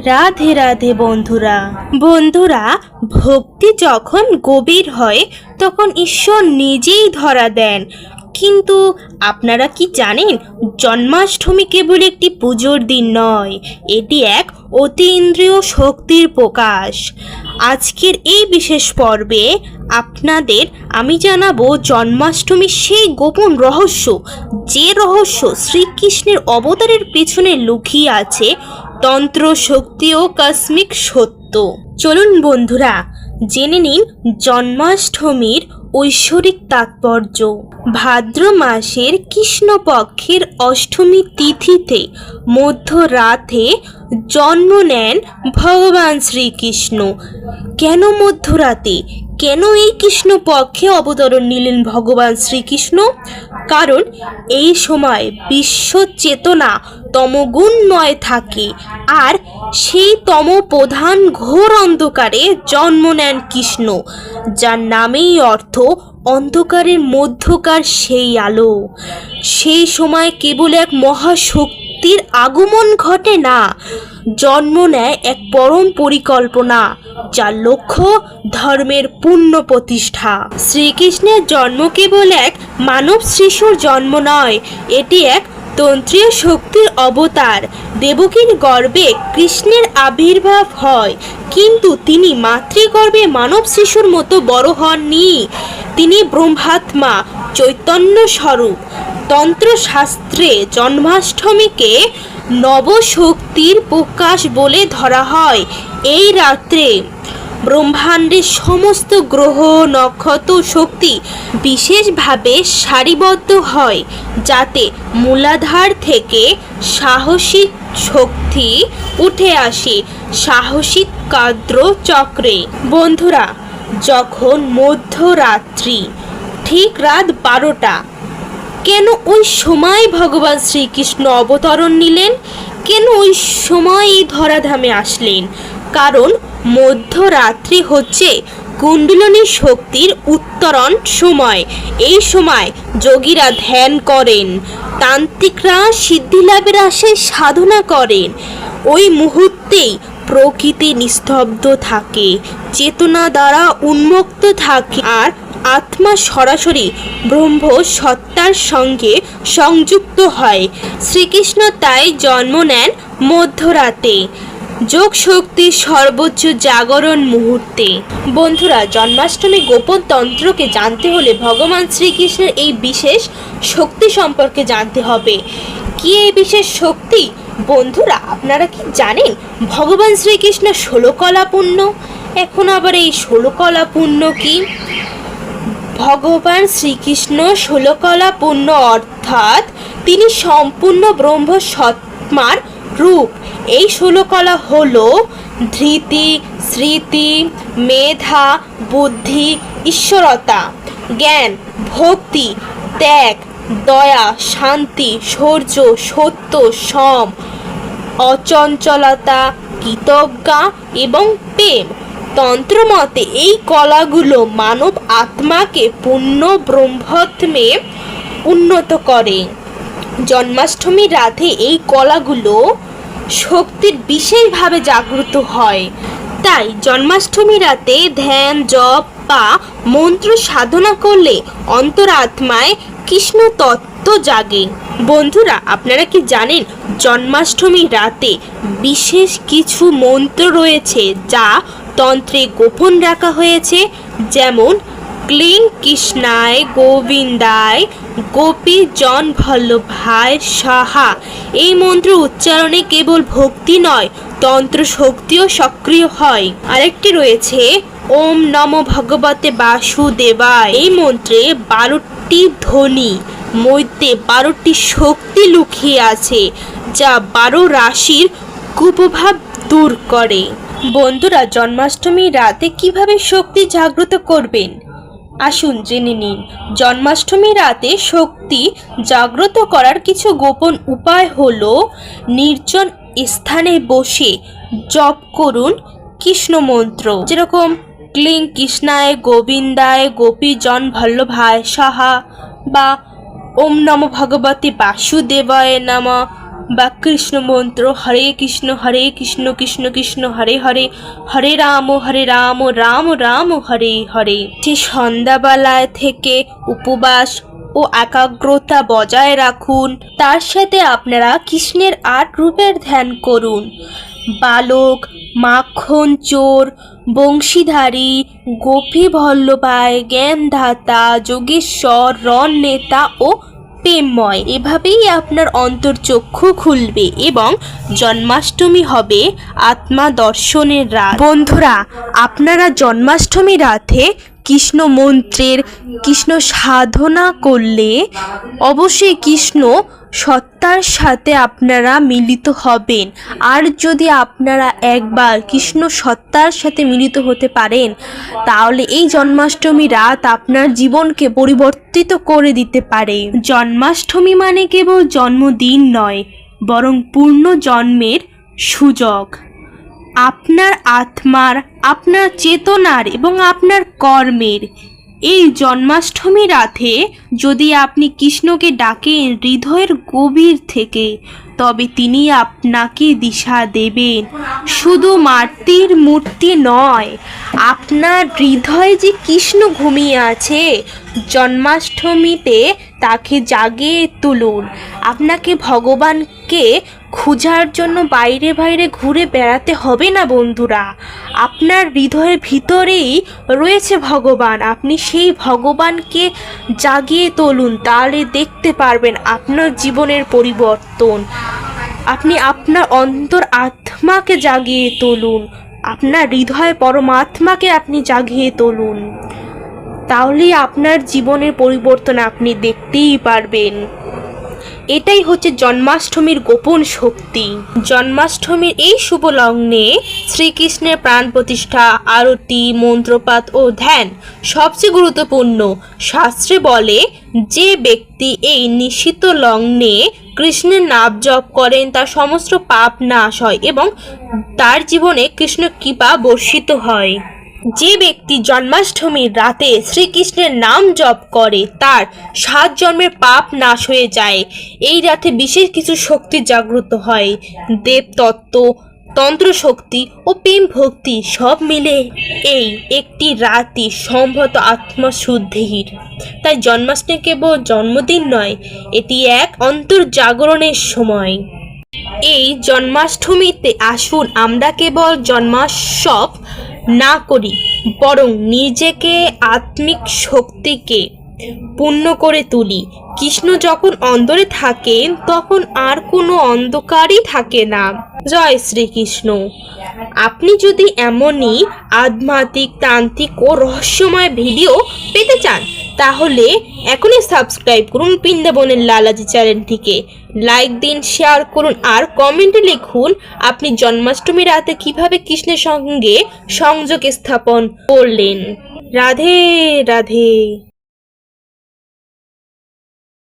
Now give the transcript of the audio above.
রাধে রাধে বন্ধুরা। বন্ধুরা, ভক্তি যখন গভীর হয়, তখন ঈশ্বর নিজেই ধরা দেন। কিন্তু আপনারা কি জানেন, জন্মাষ্টমী কেবল একটি পুজোর দিন নয়, এটি এক অতীন্দ্রিয় শক্তির প্রকাশ। আজকের এই বিশেষ পর্বে আপনাদের আমি জানাব জন্মাষ্টমীর সেই গোপন রহস্য, যে রহস্য শ্রীকৃষ্ণের অবতারের পেছনে লুকিয়ে আছে তন্ত্র শক্তি ও কসমিক সত্য। চলুন বন্ধুরা, জেনে নিন জন্মাষ্টমীর ঐশ্বরিক তাৎপর্য। ভাদ্র মাসের কৃষ্ণপক্ষের অষ্টমী তিথিতে মধ্যরাতে জন্ম নেন ভগবান শ্রীকৃষ্ণ। কেন মধ্যরাতে? কেন এই কৃষ্ণ পক্ষে অবতরণ নিলেন ভগবান শ্রীকৃষ্ণ? কারণ এই সময় বিশ্ব চেতনা তমগুণময় থাকে, আর সেই তম প্রধান ঘোর অন্ধকারে জন্ম নেন কৃষ্ণ, যার নামেই অর্থ অন্ধকারের মধ্যকার সেই আলো। সেই সময় কেবল এক মহাশক্তির আগমন ঘটে না। জন্ম নেয় এক পরম পরিকল্পনা, যার লক্ষ্য ধর্মের পূর্ণ প্রতিষ্ঠা। শ্রীকৃষ্ণের জন্ম কেবল এক মানব শিশুর জন্ম নয়, এটি এক তন্ত্রীয় শক্তির অবতার। দেবকীর গর্বে কৃষ্ণের আবির্ভাব হয়, কিন্তু তিনি মাতৃগর্ভে মানব শিশুর মতো বড় হননি। তিনি ব্রহ্মাত্মা, চৈতন্য স্বরূপ। তন্ত্রশাস্ত্রে জন্মাষ্টমীকে নবশক্তির প্রকাশ বলে ধরা হয়। এই রাত্রে ব্রহ্মাণ্ডের সমস্ত গ্রহ, নক্ষত্র, শক্তি বিশেষভাবে সারিবদ্ধ হয়, যাতে মূলাধার থেকে সাহসিক শক্তি উঠে আসে সাহসিক কাদ্র চক্রে বন্ধুরা, যখন মধ্যরাত্রি, ঠিক রাত বারোটা কেন ওই সময় ভগবান শ্রীকৃষ্ণ অবতরণ নিলেন? কেন ওই সময় এই ধরাধামে আসলেন? কারণ মধ্যরাত্রি হচ্ছে কুণ্ডলিনী শক্তির উত্তরণ সময়। এই সময় যোগীরা ধ্যান করেন, তান্ত্রিকরা সিদ্ধিলাভের আশায় সাধনা করেন। ওই মুহূর্তেই প্রকৃতি নিস্তব্ধ থাকে, চেতনা দ্বারা উন্মুক্ত থাকে। আর আত্মা সরাসরি ব্রহ্ম সত্তার সঙ্গে সংযুক্ত হয়। শ্রীকৃষ্ণ তাই জন্ম নেন মধ্যরাতে। যোগ শক্তির সর্বোচ্চ জাগরণ মুহূর্তে। বন্ধুরা, জন্মাষ্টমী গোপন তন্ত্রকে জানতে হলে ভগবান শ্রীকৃষ্ণের এই বিশেষ শক্তি সম্পর্কে জানতে হবে। কি এই বিশেষ শক্তি? বন্ধুরা, আপনারা কি জানেন ভগবান শ্রীকৃষ্ণ ষোলকলাপূর্ণ? এখন আবার এই ষোলো কলাপূর্ণ কি? ভগবান শ্রীকৃষ্ণ ষোলকলা পূর্ণ অর্থাৎ তিনি সম্পূর্ণ ব্রহ্ম সত্মার রূপ। এই ষোলকলা হল ধৃতি, স্মৃতি, মেধা, বুদ্ধি, ঈশ্বরতা, জ্ঞান, ভক্তি, ত্যাগ, দয়া, শান্তি শৌর্য সত্য, সম, অচঞ্চলতা, কৃতজ্ঞা এবং প্রেম। তন্ত্রমতে এই কলাগুলো মানব আত্মাকে পূর্ণ ব্রহ্মত্মে উন্নত করে। জন্মাষ্টমী রাতে এই কলাগুলো শক্তির বিশেষভাবে জাগ্রত হয়। তাই জন্মাষ্টমী রাতে ধ্যান, জপ বা মন্ত্র সাধনা করলে অন্তরাত্মায় কৃষ্ণ তত্ত্ব জাগে। বন্ধুরা, আপনারা কি জানেন জন্মাষ্টমী রাতে বিশেষ কিছু মন্ত্র রয়েছে যা তন্ত্রে গোপন রাখা হয়েছে, যেমন ক্লিং কৃষ্ণায় গোবিন্দায় গোপী জন ভল্লভায় সাহা। এই মন্ত্র উচ্চারণে কেবল ভক্তি নয়, তন্ত্র শক্তিও সক্রিয় হয়। আরেকটি রয়েছে, ওম নম ভগবতে বাসুদেবায়। এই মন্ত্রে বারোটি ধ্বনি, মধ্যে বারোটি শক্তি লুকিয়ে আছে, যা বারো রাশির কুপ্রভাব দূর করে। বন্ধুরা, জন্মাষ্টমী রাতে কীভাবে শক্তি জাগ্রত করবেন? আসুন জেনে নিন, জন্মাষ্টমী রাতে শক্তি জাগ্রত করার কিছু গোপন উপায় হলো, নির্জন স্থানে বসে জপ করুন কৃষ্ণ মন্ত্র। যেরকম, ক্লিং কৃষ্ণায়, গোবিন্দায় গোপী জন ভল্লভায় সাহা, বা ওম নম ভগবতী বাসুদেবায় নম। বা কৃষ্ণ মন্ত্র, হরে কৃষ্ণ হরে কৃষ্ণ কৃষ্ণ কৃষ্ণ, হরে হরে হরে রাম হরে রাম রাম রাম, হরে হরে। যে সন্ধ্যাবেলায় থেকে উপবাস ও একাগ্রতা বজায় রাখুন, তার সাথে আপনারা কৃষ্ণের আট রূপের ধ্যান করুন। বালক, মাখন, চোর, বংশীধারী গোপী ভল্লভাই জ্ঞানদাতা, যোগেশ্বর, রণ নেতা ও প্রেমময়, এভাবেই আপনার অন্তর্চক্ষু খুলবে এবং জন্মাষ্টমী হবে আত্মা দর্শনের রাত। বন্ধুরা, আপনারা জন্মাষ্টমী রাতে কৃষ্ণ মন্ত্রের কৃষ্ণ সাধনা করলে অবশ্যই কৃষ্ণ সত্তার সাথে আপনারা মিলিত হবেন। আর যদি আপনারা একবার কৃষ্ণ সত্তার সাথে মিলিত হতে পারেন, তাহলে এই জন্মাষ্টমী রাত আপনার জীবনকে পরিবর্তিত করে দিতে পারে। জন্মাষ্টমী মানে কেবল জন্মদিন নয়, বরং পূর্ণ জন্মের সুযোগ। আপনার আত্মার, আপনার চেতনার এবং আপনার কর্মের। এই জন্মাষ্টমী রাতে যদি আপনি কৃষ্ণকে ডাকেন হৃদয়ের গভীর থেকে, তবে তিনি আপনাকে দিশা দেবেন। শুধু মাটির মূর্তি নয়, আপনার হৃদয়ে যে কৃষ্ণ ঘুমিয়ে আছে, জন্মাষ্টমীতে তাকে জাগিয়ে তুলুন। আপনাকে ভগবানকে খোঁজার জন্য বাইরে বাইরে ঘুরে বেড়াতে হবে না, বন্ধুরা। আপনার হৃদয়ের ভিতরেই রয়েছে ভগবান। আপনি সেই ভগবানকে জাগিয়ে তুলুন, তাহলে দেখতে পারবেন আপনার জীবনের পরিবর্তন। আপনি আপনার অন্তর আত্মাকে জাগিয়ে তুলুন, আপনার হৃদয় পরমাত্মাকে আপনি জাগিয়ে তুলুন। তাহলেই আপনার জীবনের পরিবর্তন আপনি দেখতেই পারবেন। এটাই হচ্ছে জন্মাষ্টমীর গোপন শক্তি। জন্মাষ্টমীর এই শুভ লগ্নে শ্রীকৃষ্ণের প্রাণ প্রতিষ্ঠা, আরতি মন্ত্রপাত ও ধ্যান সবচেয়ে গুরুত্বপূর্ণ। শাস্ত্রে বলে, যে ব্যক্তি এই নিশ্চিত লগ্নে কৃষ্ণের নাম জপ করেন, তার সমস্ত পাপ নাশ হয় এবং তার জীবনে কৃষ্ণ কৃপা বর্ষিত হয়। যে ব্যক্তি জন্মাষ্টমীর রাতে শ্রীকৃষ্ণের নাম জপ করে, তার সাত জন্মের পাপ নাশ হয়ে যায়। এই রাতে বিশেষ কিছু শক্তি জাগ্রত হয়। দেবতত্ত্ব তন্ত্র শক্তি ও প্রেম ভক্তি সব মিলে এই একটি রাতই সম্ভবত আত্মশুদ্ধির তাই জন্মাষ্টমী কেবল জন্মদিন নয়, এটি এক অন্তর্জাগরণের সময়। এই জন্মাষ্টমীতে আসুন, আমরা কেবল জন্মোৎসব না করি বরং নিজেকে আত্মিক শক্তিকে পূর্ণ করে তুলি। কৃষ্ণ যখন অন্দরে থাকেন, তখন আর কোনো অন্ধকারই থাকে না। জয় শ্রীকৃষ্ণ। আপনি যদি এমনই আধ্যাত্মিক, তান্ত্রিক ও রহস্যময় ভিডিও পেতে চান, তাহলে এখনই সাবস্ক্রাইব করুন বৃন্দাবনের লালাজি চ্যানেলটিকে। লাইক দিন, শেয়ার করুন, আর কমেন্টে লিখুন, আপনি জন্মাষ্টমী রাতে কীভাবে কৃষ্ণের সঙ্গে সংযোগ স্থাপন করলেন। রাধে রাধে।